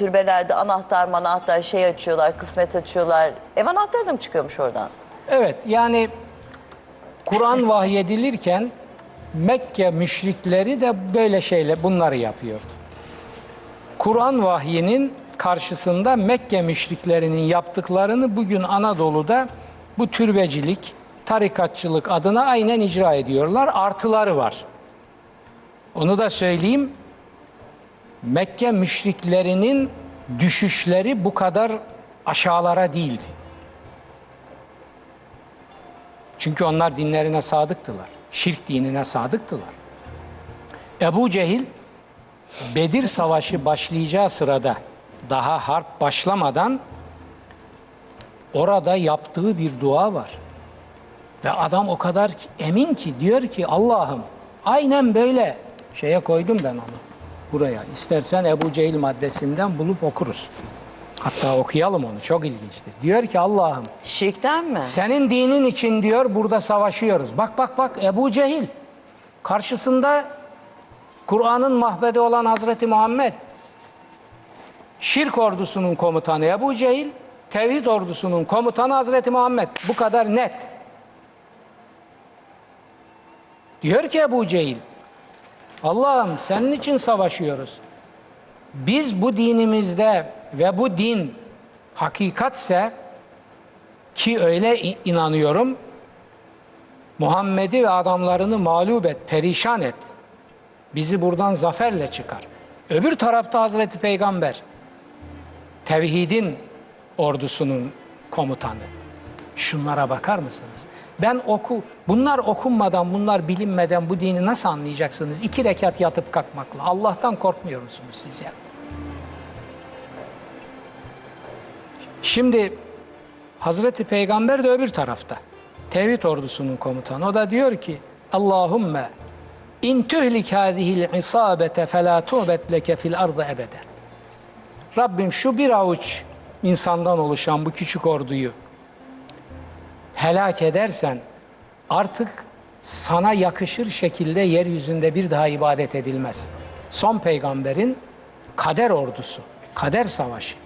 türbelerde anahtar manahtar şey açıyorlar, kısmet açıyorlar. Ev anahtarı da mı çıkıyormuş oradan? Evet yani Kur'an vahyedilirken Mekke müşrikleri de böyle şeyle bunları yapıyordu. Kur'an vahyinin karşısında Mekke müşriklerinin yaptıklarını bugün Anadolu'da bu türbecilik, tarikatçılık adına aynen icra ediyorlar. Artıları var. Onu da söyleyeyim. Mekke müşriklerinin düşüşleri bu kadar aşağılara değildi. Çünkü onlar dinlerine sadıktılar. Şirk dinine sadıktılar. Ebu Cehil Bedir Savaşı başlayacağı sırada daha harp başlamadan orada yaptığı bir dua var. Ve adam o kadar emin ki diyor ki Allah'ım aynen böyle şeye koydum ben onu buraya. İstersen Ebu Cehil maddesinden bulup okuruz. Hatta okuyalım onu çok ilginçtir. Diyor ki Allah'ım Şirkten mi? senin dinin için diyor burada savaşıyoruz. Bak bak bak Ebu Cehil. Karşısında Kur'an'ın mahbedi olan Hazreti Muhammed. Şirk ordusunun komutanı Ebu Cehil. Tevhid ordusunun komutanı Hazreti Muhammed. Bu kadar net. Diyor ki Ebu Cehil. Allah'ım senin için savaşıyoruz. Biz bu dinimizde ve bu din hakikatse ki öyle inanıyorum. Muhammed'i ve adamlarını mağlup et, perişan et. Bizi buradan zaferle çıkar. Öbür tarafta Hazreti Peygamber. Tevhidin ordusunun komutanı. Şunlara bakar mısınız? Ben oku, bunlar okunmadan, bunlar bilinmeden bu dini nasıl anlayacaksınız? İki rekat yatıp kalkmakla. Allah'tan korkmuyor musunuz siz ya? Şimdi Hazreti Peygamber de öbür tarafta. Tevhid ordusunun komutanı. O da diyor ki Allahümme in tuhlik hadihil isabete felâ tu'bet leke fil ardı ebeden. Rabbim şu bir avuç insandan oluşan bu küçük orduyu helak edersen artık sana yakışır şekilde yeryüzünde bir daha ibadet edilmez. Son peygamberin kader ordusu, kader savaşı.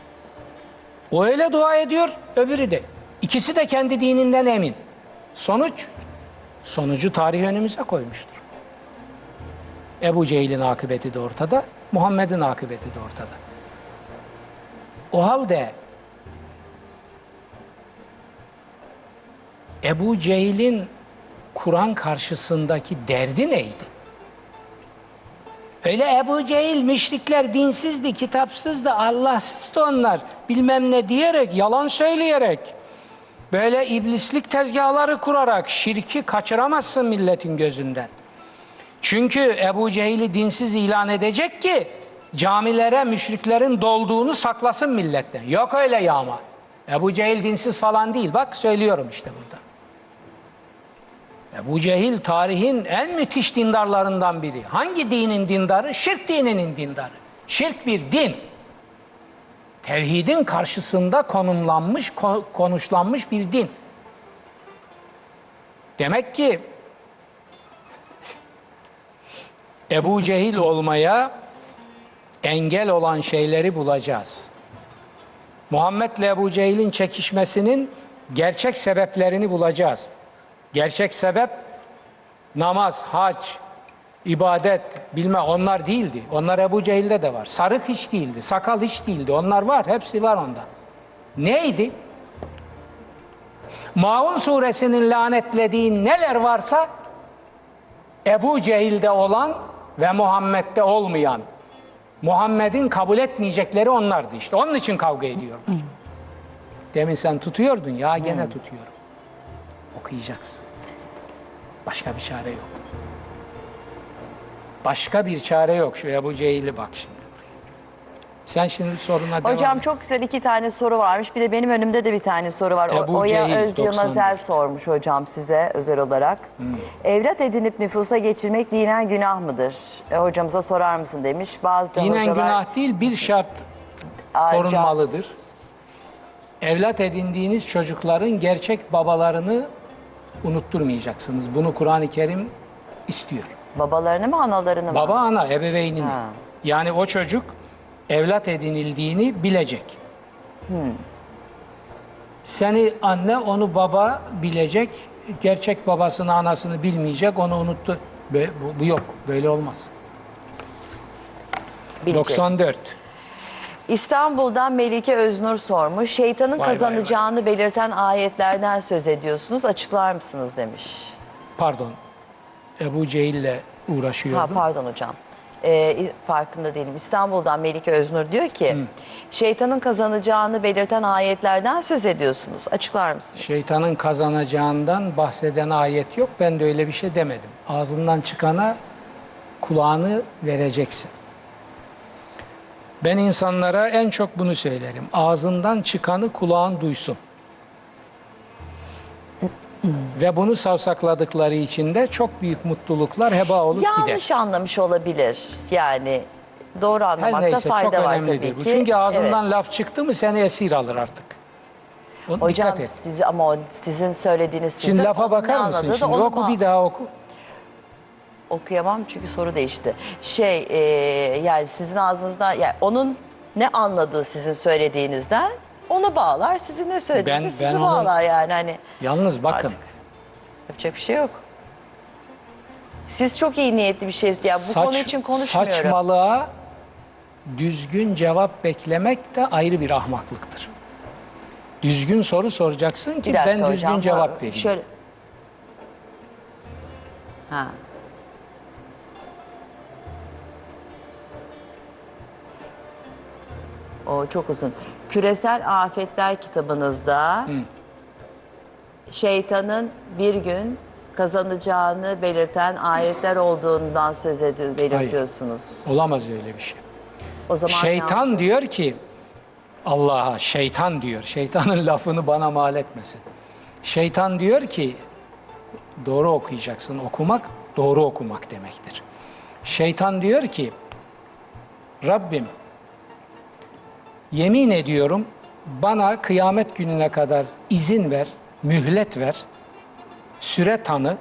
O öyle dua ediyor, öbürü de. İkisi de kendi dininden emin. Sonuç, sonucu tarih önümüze koymuştur. Ebu Cehil'in akıbeti de ortada, Muhammed'in akıbeti de ortada. O halde Ebu Cehil'in Kur'an karşısındaki derdi neydi? Öyle Ebu Cehil müşrikler dinsizdi, kitapsızdı, Allahsızdı onlar. Bilmem ne diyerek, yalan söyleyerek, böyle iblislik tezgahları kurarak şirki kaçıramazsın milletin gözünden. Çünkü Ebu Cehil'i dinsiz ilan edecek ki camilere müşriklerin dolduğunu saklasın milletten. Yok öyle yağma. Ebu Cehil dinsiz falan değil. Bak söylüyorum işte burada. Ebu Cehil tarihin en müthiş dindarlarından biri. Hangi dinin dindarı? Şirk dininin dindarı. Şirk bir din. Tevhidin karşısında konumlanmış, ko- konuşlanmış bir din. Demek ki Ebu Cehil olmaya engel olan şeyleri bulacağız. Muhammed'le Ebu Cehil'in çekişmesinin gerçek sebeplerini bulacağız. Gerçek sebep namaz, hac, ibadet, bilme onlar değildi. Onlar Ebu Cehil'de de var. Sarık hiç değildi, sakal hiç değildi. Onlar var, hepsi var onda. Neydi? Maun suresinin lanetlediği neler varsa Ebu Cehil'de olan ve Muhammed'de olmayan, Muhammed'in kabul etmeyecekleri onlardı işte. Onun için kavga ediyorlar. Demin sen tutuyordun ya gene tutuyorum. Okuyacaksın. Başka bir çare yok. Başka bir çare yok. Şu Ebu Cehil'i bak şimdi. Sen şimdi soruna devam Hocam çok güzel iki tane soru varmış. Bir de benim önümde de bir tane soru var. Ebu Oya Cehil, Öz Yılmazel 91. sormuş hocam size özel olarak. Hmm. Evlat edinip nüfusa geçirmek dinen günah mıdır? E, hocamıza sorar mısın demiş. Bazı Dinen hocalar günah değil bir şart Ayrıca- korunmalıdır. Evlat edindiğiniz çocukların gerçek babalarını unutturmayacaksınız. Bunu Kur'an-ı Kerim istiyor. Babalarını mı analarını mı? Baba ana ebeveynini. Ha. Yani o çocuk evlat edinildiğini bilecek. Seni anne, onu baba bilecek. Gerçek babasını, anasını bilmeyecek, onu unuttu. Bu, bu yok, böyle olmaz. Bilecek. 94. İstanbul'dan Melike Öznur sormuş. Şeytanın Vay vay kazanacağını belirten ayetlerden söz ediyorsunuz. Açıklar mısınız demiş. Pardon. Ebu Cehil'le Ha, uğraşıyordum. pardon hocam. Ee, farkında değilim. İstanbul'dan Melike Öznur diyor ki şeytanın kazanacağını belirten ayetlerden söz ediyorsunuz. Açıklar mısınız? Şeytanın kazanacağından bahseden ayet yok. Ben de öyle bir şey demedim. Ağzından çıkana kulağını vereceksin. Ben insanlara en çok bunu söylerim. Ağzından çıkanı kulağın duysun. Ve bunu savsakladıkları için de çok büyük mutluluklar heba olup gider. Yanlış anlamış olabilir. Yani doğru Her anlamakta neyse fayda çok var tabii bu. ki. Çünkü ağzından Evet. laf çıktı mı seni esir alır artık. Ona Hocam sizi ama sizin söylediğiniz sizin Şimdi lafa bakar mısın şimdi? onu Oku bir daha oku. Okuyamam çünkü soru değişti. Şey e, yani sizin ağzınızdan yani onun ne anladığı sizin söylediğinizden onu bağlar. Sizin ne söylediğinizi Ben- sizi ben onun- bağlar yani hani Yalnız bakın. Artık. yapacak bir şey yok. Siz çok iyi niyetli bir şey ya bu Saç- konu için konuşmuyorum. Saçmalığa düzgün cevap beklemek de ayrı bir ahmaklıktır. Düzgün soru soracaksın ki Bir dakika ben düzgün hocam, cevap vereyim. Şöyle. Ha. O çok uzun. Küresel Afetler kitabınızda şeytanın bir gün kazanacağını belirten ayetler olduğundan söz edi- belirtiyorsunuz. Olamaz öyle bir şey. O zaman Şeytan diyor ki Allah'a şeytan diyor. Şeytanın lafını bana mal etmesin. Şeytan diyor ki doğru okuyacaksın. Okumak doğru okumak demektir. Şeytan diyor ki Rabbim yemin ediyorum bana kıyamet gününe kadar izin ver, mühlet ver, süre tanı.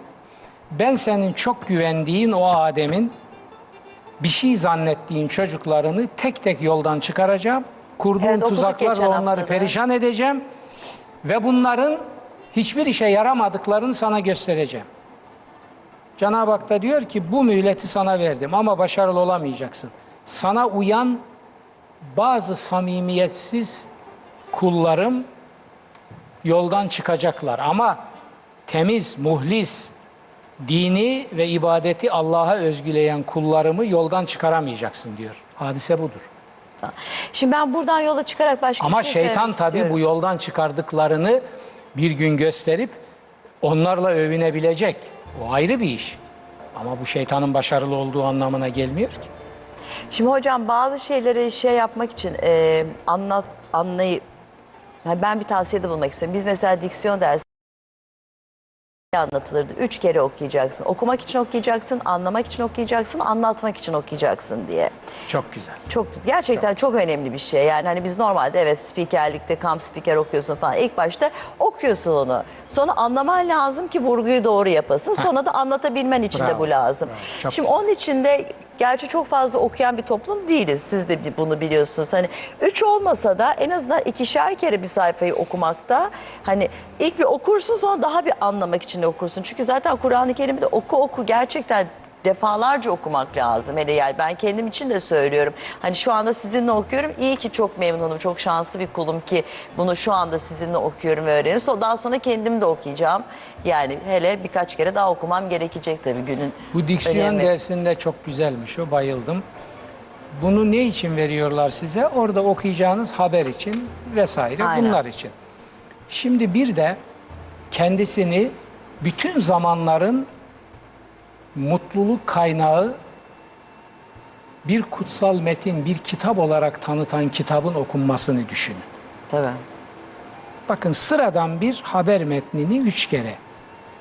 Ben senin çok güvendiğin o Adem'in bir şey zannettiğin çocuklarını tek tek yoldan çıkaracağım. Kurduğum Evet, tuzaklarla onları haftada. perişan edeceğim. Ve bunların hiçbir işe yaramadıklarını sana göstereceğim. Cenab-ı Hak da diyor ki bu mühleti sana verdim ama başarılı olamayacaksın. Sana uyan bazı samimiyetsiz kullarım yoldan çıkacaklar ama temiz, muhlis, dini ve ibadeti Allah'a özgüleyen kullarımı yoldan çıkaramayacaksın diyor. Hadise budur. Şimdi ben buradan yola çıkarak başka Ama bir şey şeytan tabii istiyorum. bu yoldan çıkardıklarını bir gün gösterip onlarla övünebilecek. O ayrı bir iş. Ama bu şeytanın başarılı olduğu anlamına gelmiyor ki. Şimdi hocam bazı şeyleri şey yapmak için e, anlat anlayıp yani ben bir tavsiyede bulmak istiyorum. Biz mesela diksiyon dersi anlatılırdı. Üç kere okuyacaksın. Okumak için okuyacaksın, anlamak için okuyacaksın, anlatmak için okuyacaksın diye. Çok güzel. Çok gerçekten çok önemli bir şey. Yani hani biz normalde evet spikerlikte kamp spiker okuyorsun falan. İlk başta okuyorsun onu. Sonra anlaman lazım ki vurguyu doğru yapasın. Sonra da anlatabilmen için de Bravo, bu lazım. bravo. Çok Şimdi güzel. onun için de gerçi çok fazla okuyan bir toplum değiliz. Siz de bunu biliyorsunuz. Hani üç olmasa da en azından ikişer kere bir sayfayı okumakta hani ilk bir okursun sonra daha bir anlamak için de okursun. Çünkü zaten Kur'an-ı Kerim'de oku oku gerçekten defalarca okumak lazım. Hele yani ben kendim için de söylüyorum. Hani şu anda sizinle okuyorum. İyi ki çok memnunum. Çok şanslı bir kulum ki bunu şu anda sizinle okuyorum ve öğreniyorum. Daha sonra kendim de okuyacağım. Yani hele birkaç kere daha okumam gerekecek tabii günün Bu diksiyon önemi. dersinde çok güzelmiş o bayıldım. Bunu ne için veriyorlar size? Orada okuyacağınız haber için vesaire Aynen. bunlar için. Şimdi bir de kendisini bütün zamanların mutluluk kaynağı bir kutsal metin, bir kitap olarak tanıtan kitabın okunmasını düşünün. Tabii. Bakın sıradan bir haber metnini üç kere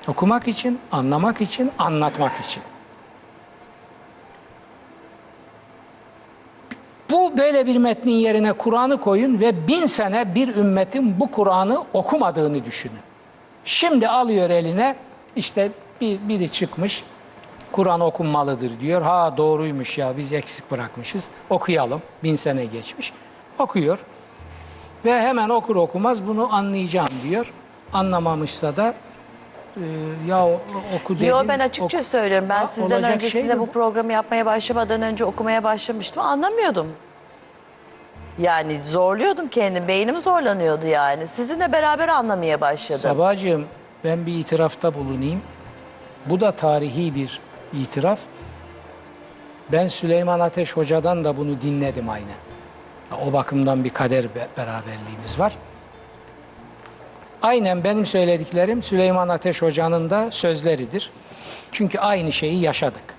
okumak için, anlamak için, anlatmak için. Bu böyle bir metnin yerine Kur'an'ı koyun ve bin sene bir ümmetin bu Kur'an'ı okumadığını düşünün. Şimdi alıyor eline işte bir, biri çıkmış Kur'an okunmalıdır diyor. Ha doğruymuş ya biz eksik bırakmışız. Okuyalım. Bin sene geçmiş. Okuyor. Ve hemen okur okumaz bunu anlayacağım diyor. Anlamamışsa da e, ya oku dedim. Yo ben açıkça oku- söylüyorum. Ben Ha, sizden önce şey size bu programı yapmaya başlamadan önce okumaya başlamıştım. Anlamıyordum. Yani zorluyordum kendim. Beynim zorlanıyordu yani. Sizinle beraber anlamaya başladım. Sabahcığım ben bir itirafta bulunayım. Bu da tarihi bir itiraf. Ben Süleyman Ateş Hoca'dan da bunu dinledim aynen. O bakımdan bir kader be- beraberliğimiz var. Aynen benim söylediklerim Süleyman Ateş Hoca'nın da sözleridir. Çünkü aynı şeyi yaşadık.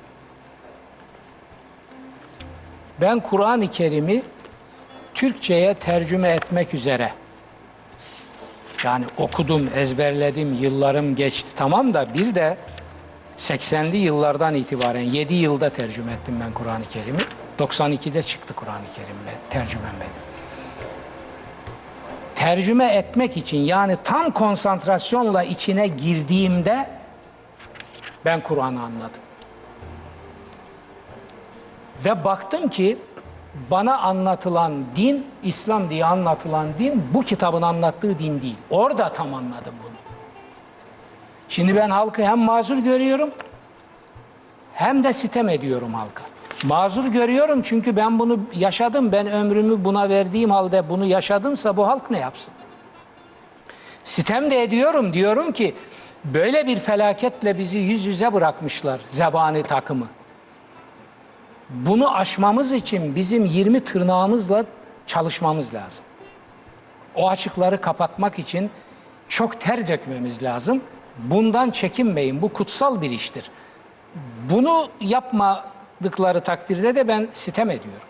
Ben Kur'an-ı Kerim'i Türkçe'ye tercüme etmek üzere yani okudum, ezberledim, yıllarım geçti tamam da bir de 80'li yıllardan itibaren 7 yılda tercüme ettim ben Kur'an-ı Kerim'i. 92'de çıktı Kur'an-ı Kerim ve tercümem benim. Tercüme etmek için yani tam konsantrasyonla içine girdiğimde ben Kur'an'ı anladım. Ve baktım ki bana anlatılan din, İslam diye anlatılan din bu kitabın anlattığı din değil. Orada tam anladım bunu. Şimdi ben halkı hem mazur görüyorum hem de sitem ediyorum halka. Mazur görüyorum çünkü ben bunu yaşadım. Ben ömrümü buna verdiğim halde bunu yaşadımsa bu halk ne yapsın? Sitem de ediyorum. Diyorum ki böyle bir felaketle bizi yüz yüze bırakmışlar zebani takımı. Bunu aşmamız için bizim 20 tırnağımızla çalışmamız lazım. O açıkları kapatmak için çok ter dökmemiz lazım. Bundan çekinmeyin. Bu kutsal bir iştir. Bunu yapmadıkları takdirde de ben sitem ediyorum.